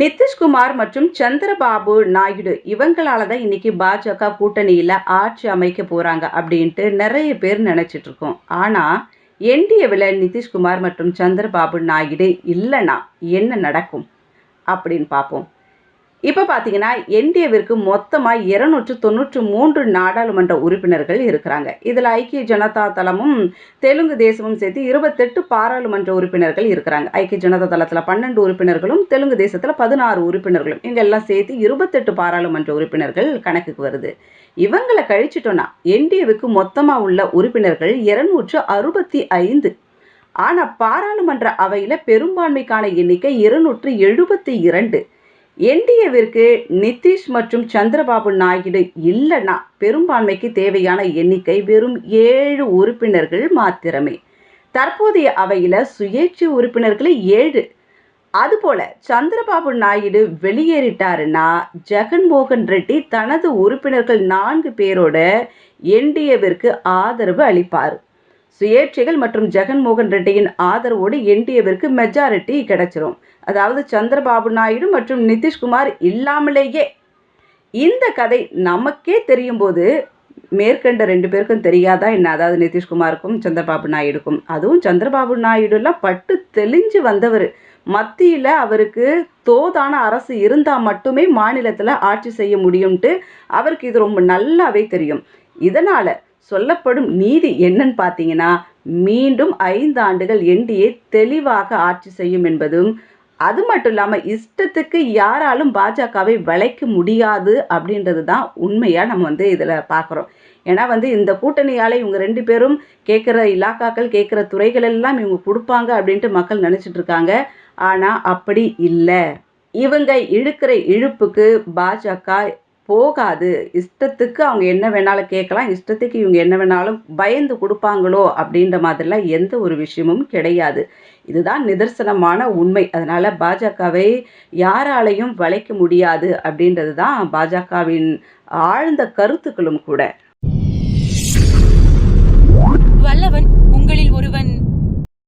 நிதிஷ்குமார் மற்றும் சந்திரபாபு நாயுடு இவங்களால தான் இன்னைக்கு பாஜக கூட்டணியில் ஆட்சி அமைக்க போகிறாங்க அப்படின்ட்டு நிறைய பேர் நினச்சிட்டு இருக்கோம். ஆனால் என்டிஏவில் நிதிஷ்குமார் மற்றும் சந்திரபாபு நாயுடு இல்லைன்னா என்ன நடக்கும் அப்படின்னு பார்ப்போம். இப்போ பார்த்தீங்கன்னா என்டிஏவிற்கு மொத்தமாக இருநூற்று தொண்ணூற்று மூன்று நாடாளுமன்ற உறுப்பினர்கள் இருக்கிறாங்க. இதில் ஐக்கிய ஜனதா தளமும் தெலுங்கு தேசமும் சேர்த்து இருபத்தெட்டு பாராளுமன்ற உறுப்பினர்கள் இருக்கிறாங்க. ஐக்கிய ஜனதா தளத்தில் பன்னெண்டு உறுப்பினர்களும் தெலுங்கு தேசத்தில் பதினாறு உறுப்பினர்களும். இங்கெல்லாம் சேர்த்து இருபத்தெட்டு பாராளுமன்ற உறுப்பினர்கள் கணக்குக்கு வருது. இவங்களை கழிச்சிட்டோன்னா என்டிஏவுக்கு மொத்தமாக உள்ள உறுப்பினர்கள் இருநூற்று அறுபத்தி ஐந்து. ஆனால் பாராளுமன்ற அவையில் பெரும்பான்மைக்கான எண்ணிக்கை இருநூற்று எழுபத்தி இரண்டு. என்டிஏவிற்கு நிதிஷ் மற்றும் சந்திரபாபு நாயுடு இல்லைன்னா பெரும்பான்மைக்கு தேவையான எண்ணிக்கை வெறும் ஏழு உறுப்பினர்கள் மாத்திரமே. தற்போதைய அவையில் சுயேட்சை உறுப்பினர்கள் ஏழு. அதுபோல சந்திரபாபு நாயுடு வெளியேறிட்டாருன்னா ஜெகன்மோகன் ரெட்டி தனது உறுப்பினர்கள் நான்கு பேரோட என்டிஏவிற்கு ஆதரவு அளிப்பார். சுயேட்சைகள் மற்றும் ஜெகன்மோகன் ரெட்டியின் ஆதரவோடு என்டிஏவிற்கு மெஜாரிட்டி கிடைச்சிரும். அதாவது சந்திரபாபு நாயுடு மற்றும் நிதிஷ்குமார் இல்லாமலேயே. இந்த கதை நமக்கே தெரியும் போது மேற்கண்ட ரெண்டு பேருக்கும் தெரியாதா என்ன? அதாவது நிதிஷ்குமாருக்கும் சந்திரபாபு நாயுடுக்கும். அதுவும் சந்திரபாபு நாயுடுலாம் பட்டு தெளிஞ்சு வந்தவர். மத்தியில் அவருக்கு தோதான அரசு இருந்தால் மட்டுமே மாநிலத்தில் ஆட்சி செய்ய முடியும்ட்டு அவருக்கு இது ரொம்ப நல்லாவே தெரியும். இதனால் சொல்லப்படும் நீதி என்னன்னு பார்த்தீங்கன்னா மீண்டும் ஐந்து ஆண்டுகள் என்டிஏ தெளிவாக ஆட்சி செய்யும் என்பதும் அது மட்டும் இல்லாமல் இஷ்டத்துக்கு யாராலும் பாஜகவை விளைக்க முடியாது அப்படின்றது தான் உண்மையாக நம்ம வந்து இதில் பார்க்குறோம். ஏன்னா வந்து இந்த கூட்டணியால் இவங்க ரெண்டு பேரும் கேட்குற இலாக்காக்கள் கேட்குற துறைகள் எல்லாம் இவங்க கொடுப்பாங்க அப்படின்ட்டு மக்கள் நினச்சிட்டு இருக்காங்க. ஆனால் அப்படி இல்லை. இவங்க இழுக்கிற இழுப்புக்கு பாஜக போகாது. இஷ்டத்துக்கு அவங்க என்ன வேணாலும் கேட்கலாம். இஷ்டத்துக்கு இவங்க என்ன வேணாலும் பயந்து கொடுப்பாங்களோ அப்படின்ற மாதிரிலாம் எந்த ஒரு விஷயமும் கிடையாது. இதுதான் நிதர்சனமான உண்மை. அதனால் பாஜகவை யாராலையும் வளைக்க முடியாது அப்படின்றது தான் பாஜகவின் ஆழ்ந்த கருத்துக்களும் கூட. வல்லவன்